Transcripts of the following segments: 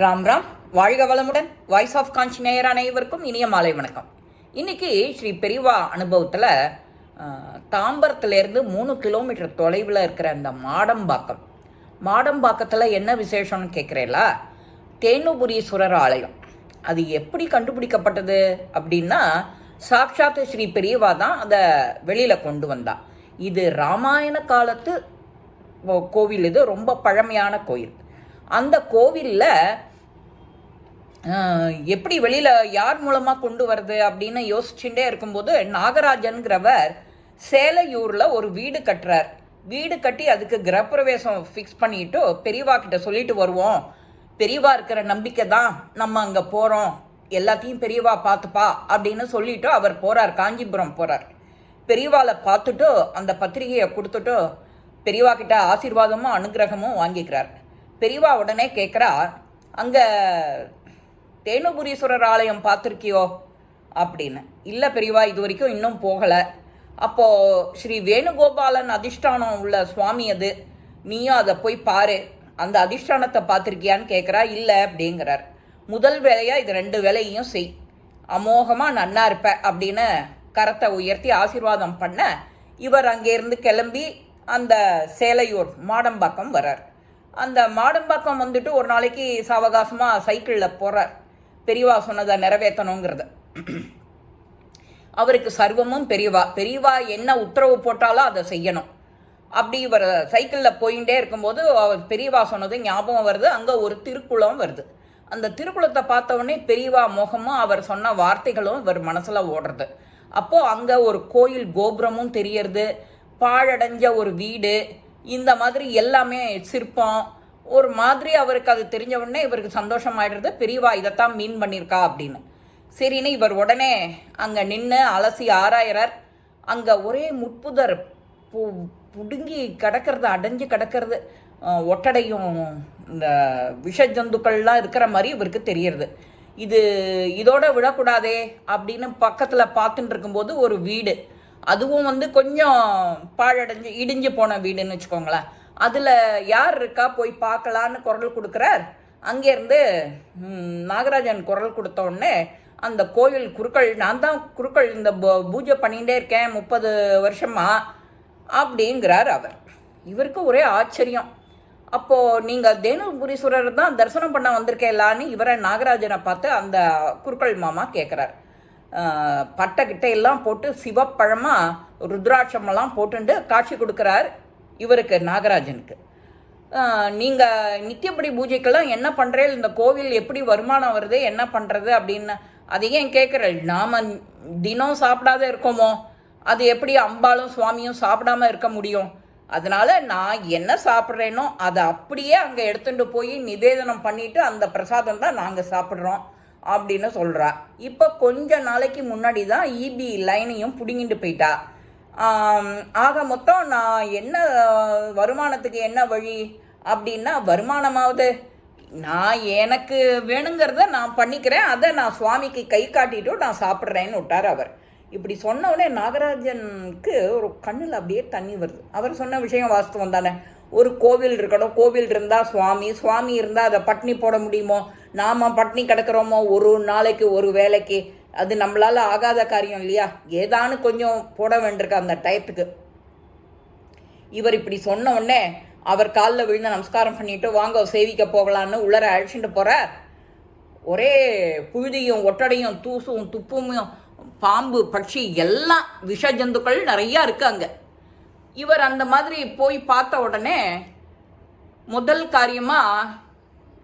ராம் ராம். வாழ்க வளமுடன். Voice of காஞ்சி நேயர் அனைவருக்கும் இனிய மாலை வணக்கம். இன்னைக்கு ஸ்ரீ பெரியவா அனுபவத்தில் தாம்பரத்துலேருந்து மூணு கிலோமீட்டர் தொலைவில் இருக்கிற அந்த மாடம்பாக்கம். மாடம்பாக்கத்தில் என்ன விசேஷம்னு கேட்குறேங்களா தேனுபுரீஸ்வரர் ஆலயம். அது எப்படி கண்டுபிடிக்கப்பட்டது அப்படின்னா சாக்ஷாத்து ஸ்ரீ பெரியவா தான் அதை வெளியில் கொண்டு வந்தா. இது ராமாயண காலத்து கோவில். இது ரொம்ப பழமையான கோயில். அந்த கோவிலில் எப்படி வெளியில் யார் மூலமாக கொண்டு வருது அப்படின்னு யோசிச்சுட்டே இருக்கும்போது நாகராஜன்கிறவர் சேலையூரில் ஒரு வீடு கட்டுறார். வீடு கட்டி அதுக்கு கிரகப்பிரவேசம் ஃபிக்ஸ் பண்ணிட்டு பெரியவா கிட்ட சொல்லிட்டு வருவோம். பெரியவா இருக்கிற நம்பிக்கை தான் நம்ம அங்கே போகிறோம் எல்லாத்தையும் பெரியவா பார்த்துப்பா அப்படின்னு சொல்லிட்டு அவர் போகிறார் காஞ்சிபுரம் போகிறார் பெரியவாவை பார்த்துட்டு அந்த பத்திரிகையை கொடுத்துட்டு பெரியவா கிட்ட ஆசீர்வாதமும் அனுகிரகமும் வாங்கிக்கிறார். பெரியவா உடனே கேட்குறா அங்கே தேனுபுரீஸ்வரர் ஆலயம் பார்த்துருக்கியோ? அப்படின்னு. இல்லை பெரியவா இது வரைக்கும் இன்னும் போகலை. அப்போது ஸ்ரீ வேணுகோபாலன் அதிஷ்டானம் உள்ள சுவாமி அது. நீயும் அதை போய் பாரு. அந்த அதிஷ்டானத்தை பார்த்துருக்கியான்னு கேட்குறா இல்லை அப்படிங்கிறார். முதல் வேலையாக இது ரெண்டு வேலையும் செய். அமோகமாக நன்னா இருப்ப அப்படின்னு கரத்தை உயர்த்தி ஆசீர்வாதம் பண்ண இவர் அங்கேருந்து கிளம்பி அந்த சேலையூர் மாடம்பாக்கம் வரார் அந்த மாடம்பாக்கம் வந்துட்டு ஒரு நாளைக்கு சாவகாசமாக சைக்கிளில் போகிறார் பெரியவா சொன்னதை நிறைவேற்றணுங்கிறத அவருக்கு சர்வமும் பெரியவா. பெரியவா என்ன உத்தரவு போட்டாலும் அதை செய்யணும். அப்படி இவர் சைக்கிளில் போயிட்டே இருக்கும்போது அவர் பெரியவா சொன்னது ஞாபகம் வருது. அங்கே ஒரு திருக்குளம் வருது. அந்த திருக்குளத்தை பார்த்தவொடனே பெரியவா முகமும் அவர் சொன்ன வார்த்தைகளும் இவர் மனசில் ஓடுறது. அப்போது அங்கே ஒரு கோயில் கோபுரமும் தெரியறது. பாழடைஞ்ச ஒரு வீடு. இந்த மாதிரி எல்லாமே சிற்பம். ஒரு மாதிரி அவருக்கு அது தெரிஞ்ச உடனே இவருக்கு சந்தோஷமாயிடுறது. பெரியவா இதைத்தான் மீன் பண்ணியிருக்கா அப்படின்னு. சரின்னு இவர் உடனே அங்கே நின்று அலசி ஆராயிறார். அங்கே ஒரே முட்புதர் பு புடுங்கி கிடக்கிறது அடைஞ்சு கிடக்கிறது. ஒட்டடையும் இந்த விஷ ஜந்துக்கள்லாம் இருக்கிற மாதிரி இவருக்கு தெரியறது. இது இதோட விடக்கூடாதே அப்படின்னு பக்கத்தில் பார்த்துட்டு இருக்கும்போது ஒரு வீடு. அதுவும் வந்து கொஞ்சம் பாழடைஞ்சு இடிஞ்சு போன வீடுன்னு வச்சுக்கோங்களேன். அதில் யார் இருக்கா? போய் பார்க்கலான்னு குரல் கொடுக்குறார். அங்கேருந்து நாகராஜன் குரல் கொடுத்த உடனே அந்த கோயில் குருக்கள் நான் தான் குருக்கள் இந்த பூ- பூஜை பண்ணிகிட்டே இருக்கேன் முப்பது வருஷமா அப்படிங்கிறார் அவர். இவருக்கு ஒரே ஆச்சரியம். அப்போது நீங்கள் தேனுபுரீஸ்வரர் தான் தரிசனம் பண்ண வந்திருக்கேலான்னு இவரை நாகராஜனை பார்த்து அந்த குருக்கள் மாமா கேட்குறாரு பட்டை கிட்ட எல்லாம் போட்டு சிவப்பழமாக ருத்ராட்சமெல்லாம் போட்டுண்டு காட்சி கொடுக்குறார் இவருக்கு நாகராஜனுக்கு. நீங்கள் நித்தியப்படி பூஜைக்கெல்லாம் என்ன பண்ணுறேன் இந்த கோவில் எப்படி வருமானம் வருது என்ன பண்ணுறது அப்படின்னு அதை ஏன் கேட்குறேன் நாம் தினம் சாப்பிடாத இருக்கோமோ அது எப்படி அம்பாலும் சுவாமியும் சாப்பிடாம இருக்க முடியும்? அதனால் நான் என்ன சாப்பிட்றேனோ அதை அப்படியே அங்கே எடுத்துகிட்டு போய் நிவேதனம் பண்ணிவிட்டு அந்த பிரசாதம் தான் நாங்கள் சாப்பிட்றோம். அப்படின்னு சொல்கிறா இப்போ கொஞ்ச நாளைக்கு முன்னாடி தான் இபி லைனையும் பிடுங்கிட்டு போயிட்டா. ஆக மொத்தம் நான் என்ன வருமானத்துக்கு என்ன வழி அப்படின்னா வருமானமாவது நான் எனக்கு வேணுங்கிறத நான் பண்ணிக்கிறேன். அதை நான் சுவாமிக்கு கை காட்டிட்டு நான் சாப்பிட்றேன்னு விட்டார் அவர். இப்படி சொன்னவுடனே நாகராஜனுக்கு ஒரு கண்ணில் அப்படியே தண்ணி வருது. அவர் சொன்ன விஷயம் வாஸ்தவம் தானே. ஒரு கோவில் இருக்கணும். கோவில் இருந்தால் சுவாமி. சுவாமி இருந்தால் அதை பட்னி போட முடியுமோ? நாம் பட்னி கிடக்கிறோமோ ஒரு நாளைக்கு ஒரு வேலைக்கு அது நம்மளால் ஆகாத காரியம் இல்லையா? ஏதானு கொஞ்சம் போட வேண்டியிருக்கு அந்த டயத்துக்கு. இவர் இப்படி சொன்ன உடனே அவர் காலில் விழுந்து நமஸ்காரம் பண்ணிட்டு வாங்க சேவிக்க போகலான்னு உள்ளர அழைச்சிட்டு போகிறார் ஒரே புழுதியும் ஒட்டடையும் தூசும் துப்பும் பாம்பு பட்சி எல்லாம் விஷ ஜந்துக்கள் நிறையா இருக்குது அங்கே. இவர் அந்த மாதிரி போய் பார்த்த உடனே முதல் காரியமாக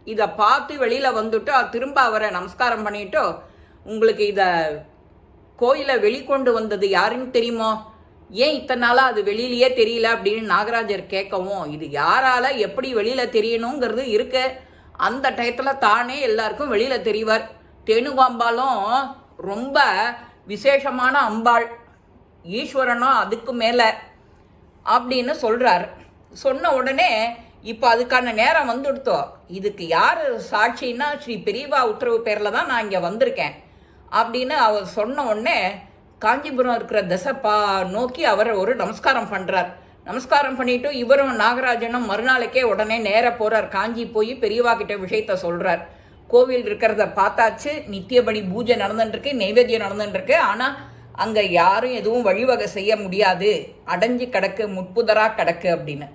இதை பார்த்து வெளியில் வந்துட்டு திரும்ப அவரை நமஸ்காரம் பண்ணிட்டு உங்களுக்கு இதை கோயிலை வெளிக்கொண்டு வந்தது யாருன்னு தெரியுமோ? ஏன் இத்தனை நாளாக அது வெளியிலேயே தெரியல? அப்படின்னு நாகராஜர் கேட்கவும் இது யாரால எப்படி வெளியில் தெரியணுங்கிறது இருக்கு. அந்த டயத்தில் தானே எல்லாருக்கும் வெளியில் தெரிவார். தேனுகாம்பாலும் ரொம்ப விசேஷமான அம்பாள். ஈஸ்வரனும் அதுக்கு மேலே. அப்படின்னு சொல்கிறார் சொன்ன உடனே இப்போ அதுக்கான நேரம் வந்துடுத்தோ. இதுக்கு யார் சாட்சின்னா ஸ்ரீ பெரியவா உத்தரவு பேரில் தான் நான் இங்கே வந்திருக்கேன். அப்படின்னு அவர் சொன்ன உடனே காஞ்சிபுரம் இருக்கிற தசப்பா நோக்கி அவர் ஒரு நமஸ்காரம் பண்ணுறார் நமஸ்காரம் பண்ணிட்டு இவரும் நாகராஜனும் மறுநாளைக்கே உடனே நேர போகிறார் காஞ்சி போய் பெரியவா கிட்ட விஷயத்த சொல்கிறார் கோவில் இருக்கிறத பார்த்தாச்சு. நித்தியபடி பூஜை நடந்துட்டுருக்கு நைவேத்தியம் நடந்துட்டுருக்கு. ஆனால் அங்கே யாரும் எதுவும் வழிவகை செய்ய முடியாது. அடைஞ்சு கிடக்கு முட்புதராக கிடக்கு அப்படின்னு.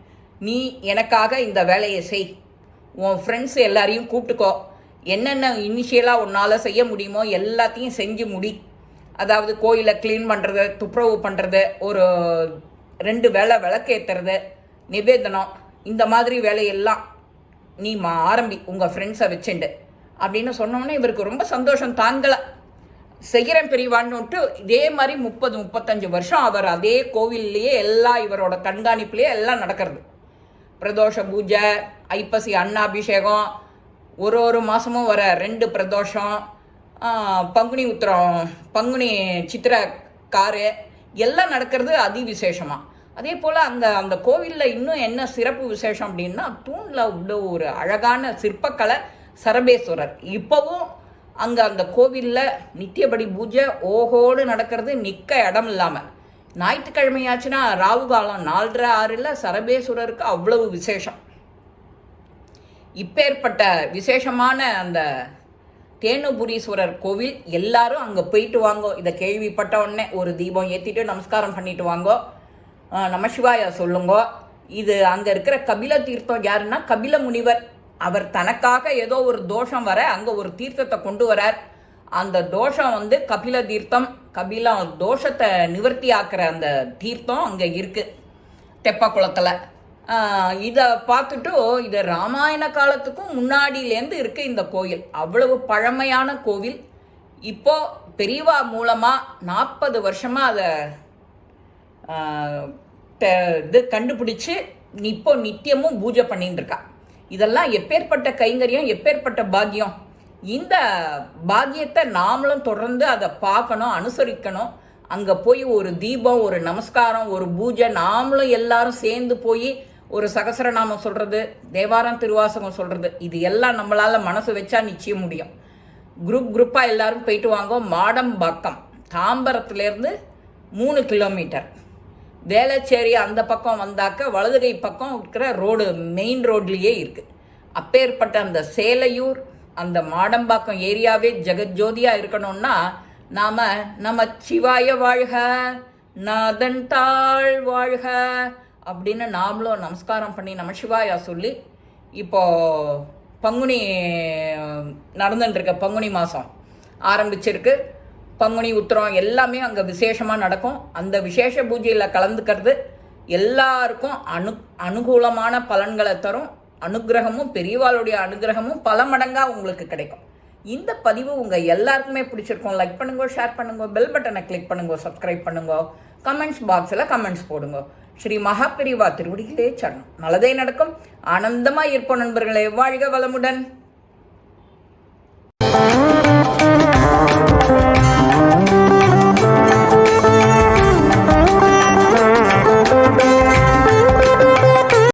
நீ எனக்காக இந்த வேலையை செய். உன் ஃப்ரெண்ட்ஸ் எல்லாரையும் கூப்பிட்டுக்கோ. என்னென்ன இனிஷியலாக உன்னால் செய்ய முடியுமோ எல்லாத்தையும் செஞ்சு முடி. அதாவது கோயிலை க்ளீன் பண்ணுறது துப்புரவு பண்ணுறது ஒரு ரெண்டு வேளை விளக்கேற்றுறது நிவேதனம் இந்த மாதிரி வேலையெல்லாம் நீ மா ஆரம்பி உங்கள் ஃப்ரெண்ட்ஸை வச்சுண்டு. அப்படின்னு சொன்னோன்னே இவருக்கு ரொம்ப சந்தோஷம் தாங்கலை. செய்கிறேன் பெரியவான்னுட்டு இதே மாதிரி முப்பது முப்பத்தஞ்சு வருஷம் அவர் அதே கோவில்லையே எல்லாம் இவரோட கண்காணிப்புலேயே எல்லாம் நடக்கிறது. பிரதோஷ பூஜை ஐப்பசி அன்னாபிஷேகம் ஒரு ஒரு மாதமும் வர ரெண்டு பிரதோஷம் பங்குனி உத்திரம் பங்குனி சித்திர காரு எல்லாம் நடக்கிறது அதி விசேஷமாக அதே போல் அந்த அந்த கோவிலில் இன்னும் என்ன சிறப்பு விசேஷம் அப்படின்னா தூணில் உள்ள ஒரு அழகான சிற்பக்கலை சரபேஸ்வரர். இப்போவும் அங்கே அந்த கோவிலில் நித்தியபடி பூஜை ஓஹோடு நடக்கிறது நிற்க இடம் இல்லாமல் ஞாயிற்றுக்கிழமையாச்சுன்னா ராவு காலம் நாலரை ஆறில் சரபேஸ்வரருக்கு அவ்வளவு விசேஷம். இப்பேற்பட்ட விசேஷமான அந்த தேனுபுரீஸ்வரர் கோவில் எல்லாரும் அங்கே போயிட்டு வாங்கோ. இதை கேள்விப்பட்ட உடனே ஒரு தீபம் ஏற்றிட்டு நமஸ்காரம் பண்ணிட்டு வாங்கோ. ஆஹ் நமசிவாய சொல்லுங்கோ. இது அங்கே இருக்கிற கபில தீர்த்தம் யாருன்னா கபில முனிவர். அவர் தனக்காக ஏதோ ஒரு தோஷம் வர அங்கே ஒரு தீர்த்தத்தை கொண்டு வரார். அந்த தோஷம் வந்து கபில தீர்த்தம் கபில தோஷத்தை நிவர்த்தி ஆக்குற அந்த தீர்த்தம் அங்கே இருக்குது தெப்பக்குளத்தில். இதை பார்த்துட்டு இது ராமாயண காலத்துக்கும் முன்னாடியிலேருந்து இருக்குது இந்த கோயில். அவ்வளவு பழமையான கோவில். இப்போ பெரியவா மூலமாக நாற்பது வருஷமாக அதை இது கண்டுபிடிச்சி இப்போ நித்தியமும் பூஜை பண்ணிட்டு இருக்கா இதெல்லாம் எப்பேற்பட்ட கைங்கரியம் எப்பேற்பட்ட பாக்கியம்? இந்த பாக்கியத்தை நாமளும் தொடர்ந்து அதை பார்க்கணும் அனுசரிக்கணும். அங்கே போய் ஒரு தீபம் ஒரு நமஸ்காரம் ஒரு பூஜை நாமளும் எல்லாரும் சேர்ந்து போய் ஒரு சகசரநாமம் சொல்கிறது தேவாரம் திருவாசகம் சொல்கிறது இது எல்லாம் நம்மளால் மனசு வச்சா நிச்சயம் முடியும். குரூப் குரூப்பாக எல்லாரும் போயிட்டு வாங்க. மாடம்பாக்கம் தாம்பரத்துலேருந்து மூணு கிலோமீட்டர். வேளச்சேரி அந்த பக்கம் வந்தாக்க வலதுகை பக்கம் இருக்கிற ரோடு மெயின் ரோட்லேயே இருக்குது அப்பேற்பட்ட அந்த சேலையூர் அந்த மாடம்பாக்கம் ஏரியாவே ஜெகஜோதியாக இருக்கணும்னா நாம் நம்ம சிவாய வாழ்க நாதன் தாழ் வாழ்க அப்படின்னு நாமளும் நமஸ்காரம் பண்ணி நம்ம சிவாயா சொல்லி இப்போ பங்குனி நடந்துட்டுருக்க பங்குனி மாதம் ஆரம்பிச்சிருக்கு. பங்குனி உத்திரம் எல்லாமே அங்கே விசேஷமாக நடக்கும். அந்த விசேஷ பூஜையில் கலந்துக்கிறது எல்லாருக்கும் அனு அனுகூலமான பலன்களை தரும். அனுகிரகமும் பெரியவாளுடைய அனுகிரகமும் பல மடங்காக உங்களுக்கு கிடைக்கும். இந்த பதிவு உங்கள் எல்லாருக்குமே பிடிச்சிருக்கும். லைக் பண்ணுங்க ஷேர் பண்ணுங்க பெல் பட்டனை கிளிக் பண்ணுங்க சப்ஸ்கிரைப் பண்ணுங்க கமெண்ட்ஸ் பாக்ஸில் கமெண்ட்ஸ் போடுங்க. ஸ்ரீ மகாபிரிவா திருவடிகளே சரணம். நல்லதே நடக்கும். ஆனந்தமாக இருப்போம் நண்பர்களே. வாழ்க வளமுடன்.